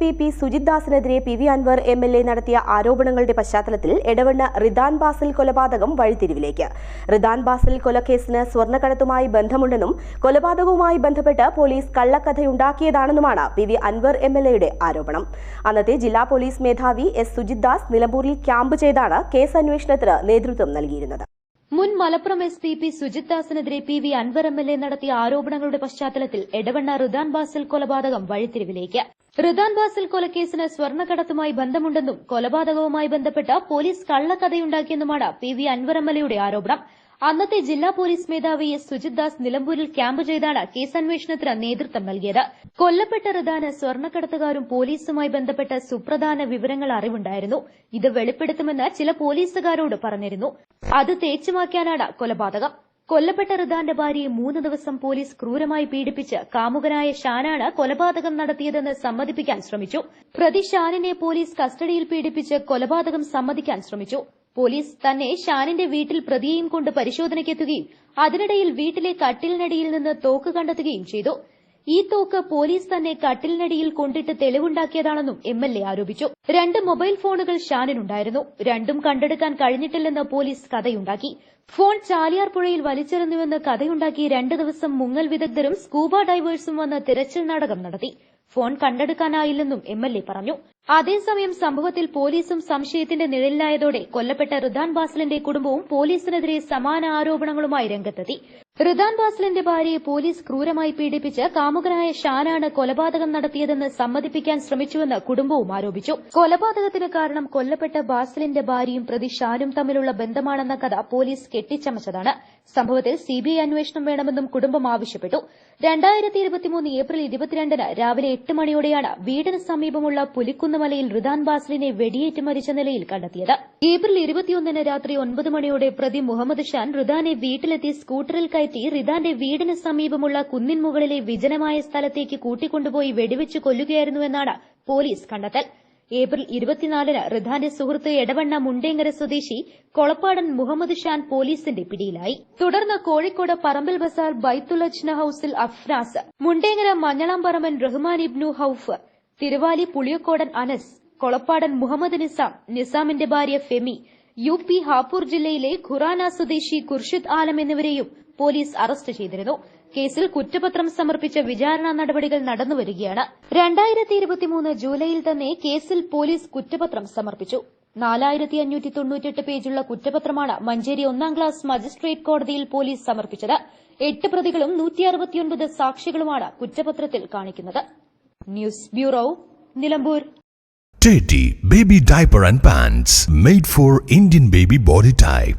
P P Sujith ദാസിനെതിരെ P V Anvar M L A നടത്തിയ ആരോപണങ്ങളുടെ പശ്ചാത്തലത്തിൽ എടവണ്ണ റിദാൻ ബാസിൽ കൊലപാതകം വഴിത്തിരിവിലേക്ക്. റിദാൻ ബാസിൽ കൊലക്കേസിന് സ്വർണക്കടത്തുമായി ബന്ധമുണ്ടെന്നും കൊലപാതകവുമായി ബന്ധപ്പെട്ട് police കള്ളക്കഥയുണ്ടാക്കിയതാണെന്നുമാണ് P V Anvar M L എയുടെ ആരോപണം. അന്നത്തെ ജില്ലാ പോലീസ് മേധാവി എസ് സുജിത് ദാസ് നിലമ്പൂരിൽ ക്യാമ്പ് ചെയ്താണ് കേസ് അന്വേഷണത്തിന് നേതൃത്വം നൽകിയിരുന്നത്. മുൻ Malappuram S P P Sujith ദാസിനെതിരെ P V Anvar M L A നടത്തിയ ആരോപണങ്ങളുടെ പശ്ചാത്തലത്തിൽ എടവണ്ണ റിദാൻ ബാസിൽ കൊലപാതകം വഴിത്തിരിവിലേക്ക്. റിദാൻ ബാസിൽ കൊലക്കേസിന് സ്വർണക്കടത്തുമായി ബന്ധമുണ്ടെന്നും കൊലപാതകവുമായി ബന്ധപ്പെട്ട് പോലീസ് കള്ളക്കഥയുണ്ടാക്കിയെന്നുമാണ് പി വി അൻവർ ആരോപണം. അന്നത്തെ ജില്ലാ പോലീസ് മേധാവി എസ് സുജിത് ദാസ് നിലമ്പൂരിൽ ക്യാമ്പ് ചെയ്താണ് കേസന്വേഷണത്തിന് നേതൃത്വം നൽകിയത്. കൊല്ലപ്പെട്ട റിദാന് സ്വർണക്കടത്തുകാരും പോലീസുമായി ബന്ധപ്പെട്ട സുപ്രധാന വിവരങ്ങൾ അറിവുണ്ടായിരുന്നു. ഇത് വെളിപ്പെടുത്തുമെന്ന് ചില പോലീസുകാരോട് പറഞ്ഞിരുന്നു. അത് തേച്ചുമാക്കാനാണ് കൊലപാതകം. കൊല്ലപ്പെട്ട റിദാന്റെ ഭാര്യയെ മൂന്ന് ദിവസം പോലീസ് ക്രൂരമായി പീഡിപ്പിച്ച് കാമുകനായ ഷാനാണ് കൊലപാതകം നടത്തിയതെന്ന് സമ്മതിപ്പിക്കാൻ ശ്രമിച്ചു. പ്രതി ഷാനിനെ പോലീസ് കസ്റ്റഡിയിൽ പീഡിപ്പിച്ച് കൊലപാതകം സമ്മതിക്കാൻ ശ്രമിച്ചു. പോലീസ് തന്നെ ഷാനിന്റെ വീട്ടിൽ പ്രതിയെയും കൊണ്ട് പരിശോധനയ്ക്കെത്തുകയും അതിനിടയിൽ വീട്ടിലെ കട്ടിലിനടിയിൽ നിന്ന് തോക്ക് കണ്ടെത്തുകയും ചെയ്തു. ഈ തോക്ക് പോലീസ് തന്നെ കട്ടിലിനടിയിൽ കൊണ്ടിട്ട് തെളിവുണ്ടാക്കിയതാണെന്നും എം എൽ എ ആരോപിച്ചു. രണ്ട് മൊബൈൽ ഫോണുകൾ ഷാനിനുണ്ടായിരുന്നു രണ്ടും കണ്ടെടുക്കാൻ കഴിഞ്ഞിട്ടില്ലെന്ന് പോലീസ് കഥയുണ്ടാക്കി. ഫോൺ ചാലിയാർ പുഴയിൽ വലിച്ചെറിഞ്ഞുവെന്ന് കഥയുണ്ടാക്കി രണ്ട് ദിവസം മുങ്ങൽ വിദഗ്ധരും സ്കൂബ ഡൈവേഴ്സും വന്ന് തിരച്ചിൽ നാടകം നടത്തി. ഫോൺ കണ്ടെടുക്കാനായില്ലെന്നും എം എൽ എ പറഞ്ഞു. അതേസമയം സംഭവത്തിൽ പോലീസും സംശയത്തിന്റെ നിഴലിലായതോടെ കൊല്ലപ്പെട്ട റിദാൻ ബാസിലിന്റെ കുടുംബവും പോലീസിനെതിരെ സമാന ആരോപണങ്ങളുമായി രംഗത്തെത്തി. റിദാൻ ബാസിലിന്റെ ഭാര്യയെ പോലീസ് ക്രൂരമായി പീഡിപ്പിച്ച് കാമുകനായ ഷാനാണ് കൊലപാതകം നടത്തിയതെന്ന് സമ്മതിപ്പിക്കാൻ ശ്രമിച്ചുവെന്ന് കുടുംബവും ആരോപിച്ചു. കൊലപാതകത്തിന് കാരണം കൊല്ലപ്പെട്ട ബാസിലിന്റെ ഭാര്യയും പ്രതി ഷാനും തമ്മിലുള്ള ബന്ധമാണെന്ന കഥ പോലീസ് കെട്ടിച്ചമച്ചതാണ്. സംഭവത്തിൽ സിബിഐ അന്വേഷണം വേണമെന്നും കുടുംബം ആവശ്യപ്പെട്ടു. രണ്ടായിരത്തി ഏപ്രിൽ ഇരുപത്തിരണ്ടിന് രാവിലെ എട്ട് മണിയോടെയാണ് വീടിന് സമീപമുള്ള പുലിക്കുന്നുമലയിൽ റിദാൻ ബാസിലിനെ വെടിയേറ്റ് മരിച്ച നിലയിൽ കണ്ടെത്തിയത്. ഏപ്രിൽ ഇരുപത്തിയൊന്നിന് രാത്രി ഒൻപത് മണിയോടെ പ്രതി മുഹമ്മദ് ഷാൻ റിദാനെ വീട്ടിലെത്തി സ്കൂട്ടറിൽ കയറ്റി റിദാന്റെ വീടിന് സമീപമുള്ള കുന്നിൻ മുകളിലെ വിജനമായ സ്ഥലത്തേക്ക് കൂട്ടിക്കൊണ്ടുപോയി വെടിവെച്ച് കൊല്ലുകയായിരുന്നുവെന്നാണ് പോലീസ് കണ്ടെത്തൽ. ഏപ്രിൽ ഇരുപത്തിനാലിന് റിധാന്റെ സുഹൃത്ത് എടവണ്ണ മുണ്ടേങ്ങര സ്വദേശി കൊളപ്പാടൻ മുഹമ്മദ് ഷാൻ പോലീസിന്റെ പിടിയിലായി. തുടർന്ന് കോഴിക്കോട് പറമ്പിൽ ബസാർ ബൈത്തുലജ്ന ഹൌസിൽ അഫ്നാസ് മുണ്ടേങ്ങര മഞ്ഞളാംപറമ്പൻ റഹ്മാൻ ഇബ്നു ഹൌഫ് തിരുവാലി പുളിയക്കോടൻ അനസ് കൊളപ്പാടൻ മുഹമ്മദ് നിസാം നിസാമിന്റെ ഭാര്യ ഫെമി യു പി ഹാപ്പൂർ ജില്ലയിലെ ഖുറാന സ്വദേശി ഖുർഷിദ് ആലം എന്നിവരെയും പോലീസ് അറസ്റ്റ് ചെയ്തിരുന്നു. കേസിൽ കുറ്റപത്രം സമർപ്പിച്ച വിചാരണ നടപടികൾ നടന്നുവരികയാണ്. രണ്ടായിരത്തി ഇരുപത്തിമൂന്ന് ജൂലൈയിൽ തന്നെ കേസിൽ പോലീസ് കുറ്റപത്രം സമർപ്പിച്ചു. നാലായിരത്തി അഞ്ഞൂറ്റി തൊണ്ണൂറ്റെട്ട് പേജുള്ള കുറ്റപത്രമാണ് മഞ്ചേരി ഒന്നാം ക്ലാസ് മജിസ്ട്രേറ്റ് കോടതിയിൽ പോലീസ് സമർപ്പിച്ചത്. എട്ട് പ്രതികളും നൂറ്റി അറുപത്തിയൊൻപത് സാക്ഷികളുമാണ് കുറ്റപത്രത്തിൽ കാണിക്കുന്നത്. News bureau Nilambur. Teddy Baby Diaper and Pants made for Indian baby body type.